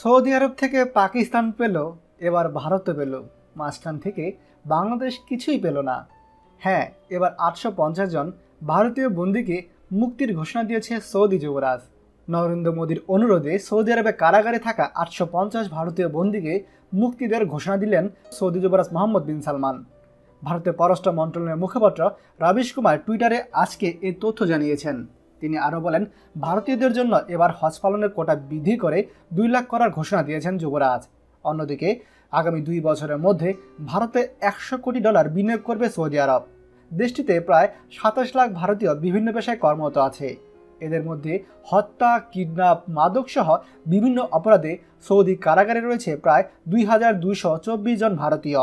Saudi আরব থেকে পাকিস্তান পেল, এবার ভারতও পেল। মাঝখান থেকে বাংলাদেশ কিছুই পেল না। হ্যাঁ এবার আটশো পঞ্চাশ জন ভারতীয় বন্দীকে মুক্তির ঘোষণা দিয়েছে সৌদি যুবরাজ। নরেন্দ্র মোদীর অনুরোধে সৌদি আরবে কারাগারে থাকা আটশো পঞ্চাশ ভারতীয় বন্দীকে মুক্তি দেওয়ার ঘোষণা দিলেন সৌদি যুবরাজ মোহাম্মদ বিন সালমান। ভারতের পররাষ্ট্র মন্ত্রণালয়ের মুখপাত্র রবিশ কুমার টুইটারে আজকে এই তথ্য জানিয়েছেন। তিনি আরও বলেন, ভারতীয়দের জন্য এবার হজ পালনের কোটা বৃদ্ধি করে দুই লাখ করার ঘোষণা দিয়েছেন যুবরাজ। অন্যদিকে, আগামী দুই বছরের মধ্যে ভারতে একশো কোটি ডলার বিনিয়োগ করবে সৌদি আরব। দেশটিতে প্রায় সাতাশ লাখ ভারতীয় বিভিন্ন পেশায় কর্মরত আছে। এদের মধ্যে হত্যা, কিডন্যাপ মাদক সহ বিভিন্ন অপরাধে সৌদি কারাগারে রয়েছে প্রায় দুই হাজার দুইশো চব্বিশ জন ভারতীয়।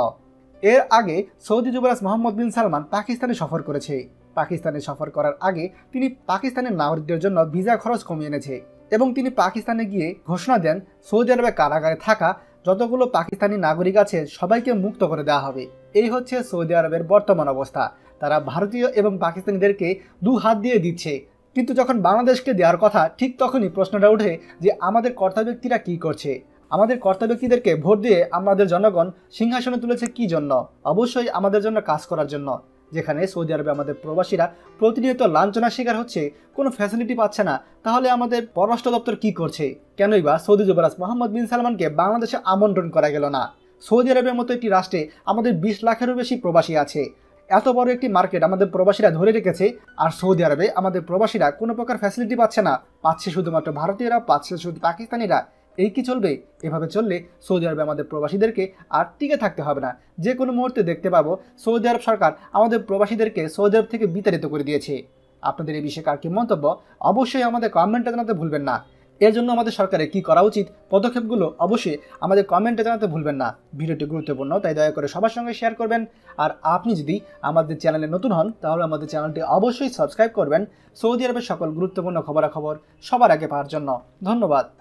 এর আগে সৌদি যুবরাজ মোহাম্মদ বিন সালমান পাকিস্তানে সফর করেছে। পাকিস্তানে সফর করার আগে তিনি পাকিস্তানের নাগরিকদের জন্য ভিসা খরচ কমিয়ে এনেছে এবং তিনি পাকিস্তানে গিয়ে ঘোষণা দেন, সৌদি আরবে কারাগারে থাকা যতগুলো পাকিস্তানি নাগরিক আছে সবাইকে মুক্ত করে দেওয়া হবে। এই হচ্ছে সৌদি আরবের বর্তমান অবস্থা। তারা ভারতীয় এবং পাকিস্তানিদেরকে দু হাত দিয়ে দিচ্ছে। কিন্তু যখন বাংলাদেশকে দেওয়ার কথা, ঠিক তখনই প্রশ্নটা ওঠে যে আমাদের কর্তা ব্যক্তিরা কী করছে? আমাদের কর্তা ব্যক্তিদেরকে ভোট দিয়ে আমাদের জনগণ সিংহাসনে তুলেছে কি জন্য? অবশ্যই আমাদের জন্য কাজ করার জন্য। যেখানে সৌদি আরবে আমাদের প্রবাসীরা প্রতিনিয়ত লাঞ্ছনার শিকার হচ্ছে, কোনো ফ্যাসিলিটি পাচ্ছে না, তাহলে আমাদের পররাষ্ট্র দপ্তর কি করছে? কেনই বা সৌদি যুবরাজ মোহাম্মদ বিন সালমানকে বাংলাদেশে আমন্ত্রণ করা গেল না? সৌদি আরবের মতো একটি রাষ্ট্রে আমাদের বিশ লাখেরও বেশি প্রবাসী আছে। এত বড় একটি মার্কেট আমাদের প্রবাসীরা ধরে রেখেছে, আর সৌদি আরবে আমাদের প্রবাসীরা কোনো প্রকার ফ্যাসিলিটি পাচ্ছে না। পাচ্ছে শুধুমাত্র ভারতীয়রা, পাচ্ছে শুধু পাকিস্তানিরা। এই কি চলবে? এভাবে চললে সৌদি আরবে আমাদের প্রবাসীদেরকে আর টিকে থাকতে হবে না। যে কোনো মুহূর্তে দেখতে পাবো সৌদি আরব সরকার আমাদের প্রবাসীদেরকে সৌদি আরব থেকে বিতাড়িত করে দিয়েছে। আপনাদের এই বিষয়ে কার কি মন্তব্য? অবশ্যই আমাদের কমেন্টে জানাতে ভুলবেন না। এর জন্য আমাদের সরকারের কি করা উচিত? পদক্ষেপগুলো অবশ্যই আমাদের কমেন্টে জানাতে ভুলবেন না। ভিডিওটি গুরুত্বপূর্ণ, তাই দয়া করে সবার সঙ্গে শেয়ার করবেন। আর আপনি যদি আমাদের চ্যানেলে নতুন হন, তাহলে আমাদের চ্যানেলটি অবশ্যই সাবস্ক্রাইব করবেন। সৌদি আরবের সকল গুরুত্বপূর্ণ খবরাখবর সবার আগে পাওয়ার জন্য। ধন্যবাদ।